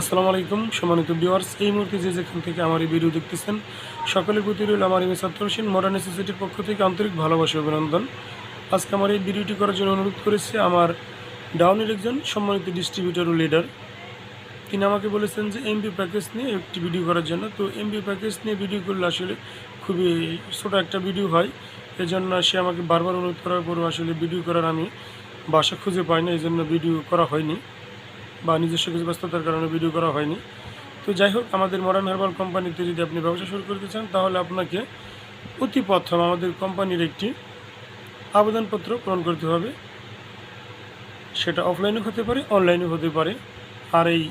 আসসালামু আলাইকুম, সম্মানিত ভিউয়ার্স এই মুহূর্তে যে যেখান থেকে আমার এই ভিডিও দেখতেছেন সকলের প্রতি রইল আমার ইমেজ আত্মরসীন মডার্ন নেসেসিটির পক্ষ থেকে আন্তরিক ভালোবাসা অভিনন্দন। আজকে আমার এই ভিডিওটি করার জন্য অনুরোধ করেছে আমার ডাউনের একজন সম্মানিত ডিস্ট্রিবিউটর ও লিডার তিনি আমাকে বলেছেন যে এমবি প্যাকেজ নিয়ে একটি ভিডিও করার জন্য। তো এমবি প্যাকেজ নিয়ে ভিডিও করলে আসলে খুবই ছোটো একটা ভিডিও হয়। এজন্য সে আমাকে বারবার অনুরোধ করার পরও আসলে ভিডিও করার আমি বাসা খুঁজে পাই না এই জন্য ভিডিও করা হয়নি। বা নিজস্ব কিছু ব্যস্ততার কারণে ভিডিও করা হয়নি। তো যাই হোক, আমাদের মডার্ন হার্বাল কোম্পানিতে যদি আপনি ব্যবসা শুরু করতে চান, তাহলে আপনাকে অতি প্রথম আমাদের কোম্পানির একটি আবেদনপত্র পূরণ করতে হবে। সেটা অফলাইনে হতে পারে অনলাইনে হতে পারে। আর এই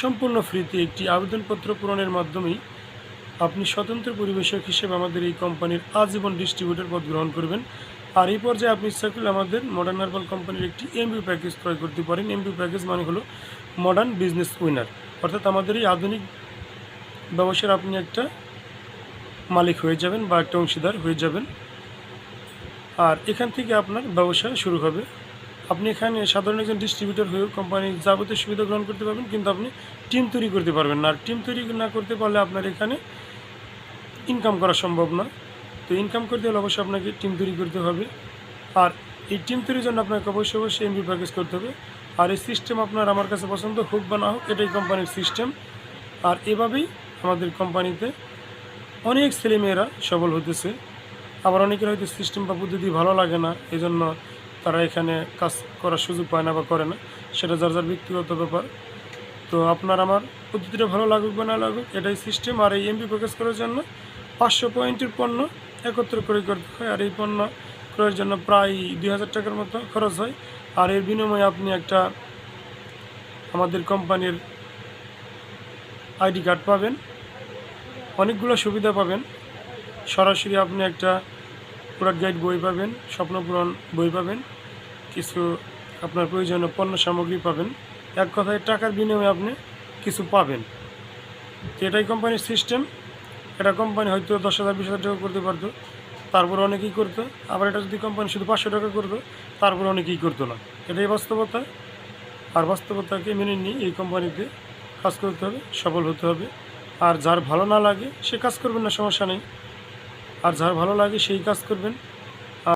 সম্পূর্ণ ফ্রিতে একটি আবেদনপত্র পূরণের মাধ্যমেই আপনি স্বতন্ত্র পরিবেশক হিসেবে আমাদের এই কোম্পানির আজীবন ডিস্ট্রিবিউটর পদ গ্রহণ করবেন। আর এই পর্যায়ে আপনি ইচ্ছা করলে আমাদের মডার্ন হার্বাল কোম্পানির একটি এমবি প্যাকেজ ক্রয় করতে পারেন। এমবি প্যাকেজ মানে হলো মডার্ন বিজনেস উইনার অর্থাৎ আমাদের এই আধুনিক ব্যবসার আপনি একটা মালিক হয়ে যাবেন বা একটা অংশীদার হয়ে যাবেন। আর এখান থেকে আপনার ব্যবসা শুরু হবে। আপনি এখানে সাধারণ একজন ডিস্ট্রিবিউটর হয়েও কোম্পানির যাবতীয় সুবিধা গ্রহণ করতে পারবেন, কিন্তু আপনি টিম তৈরি করতে পারবেন না। আর টিম তৈরি না করতে পারলে আপনার এখানে ইনকাম করা সম্ভব না। তো ইনকাম করতে হলে অবশ্যই আপনাকে টিম তৈরি করতে হবে। আর এই টিম তৈরির জন্য আপনাকে অবশ্যই অবশ্যই এমবি প্যাকেজ করতে হবে। আর এই সিস্টেম আপনার আমার কাছে পছন্দ হোক বা না হোক, এটাই কোম্পানির সিস্টেম আর এভাবেই আমাদের কোম্পানিতে অনেক ছেলেমেয়েরা সবল হতেছে আবার অনেকের হয়তো সিস্টেম বা পদ্ধতি ভালো লাগে না, এজন্য তারা এখানে কাজ করার সুযোগ পায় না বা করে না। সেটা যার যার ব্যক্তিগত ব্যাপার। তো আপনার আমার পদ্ধতিটা ভালো লাগুক বা না লাগুক, এটাই সিস্টেম আর এই এমবি প্যাকেজ করার জন্য পাঁচশো পয়েন্টের পণ্য একত্র করে করতে হয় আর এই পণ্য ক্রয়ের জন্য প্রায় দুই হাজার টাকার মতো খরচ হয়। আর এর বিনিময়ে আপনি একটা আমাদের কোম্পানির আইডি কার্ড পাবেন। অনেকগুলো সুবিধা পাবেন। সরাসরি আপনি একটা প্রোডাক্ট গাইড বই পাবেন, স্বপ্নপূরণ বই পাবেন, কিছু আপনার প্রয়োজনীয় পণ্য সামগ্রী পাবেন। এক কথায় টাকার বিনিময়ে আপনি কিছু পাবেন। এটাই কোম্পানির সিস্টেম এটা কোম্পানি হয়তো দশ হাজার, বিশ হাজার টাকা করতে পারতো, তারপর অনেকেই করতো। আবার এটা যদি কোম্পানি শুধু পাঁচশো টাকা করতো, তারপর অনেকেই করতো না। এটাই বাস্তবতা। আর বাস্তবতাকে মেনে নিয়ে এই কোম্পানিতে কাজ করতে হবে, সফল হতে হবে। আর যার ভালো না লাগে, সে কাজ করবেন না, সমস্যা নেই। আর যার ভালো লাগে, সেই কাজ করবেন।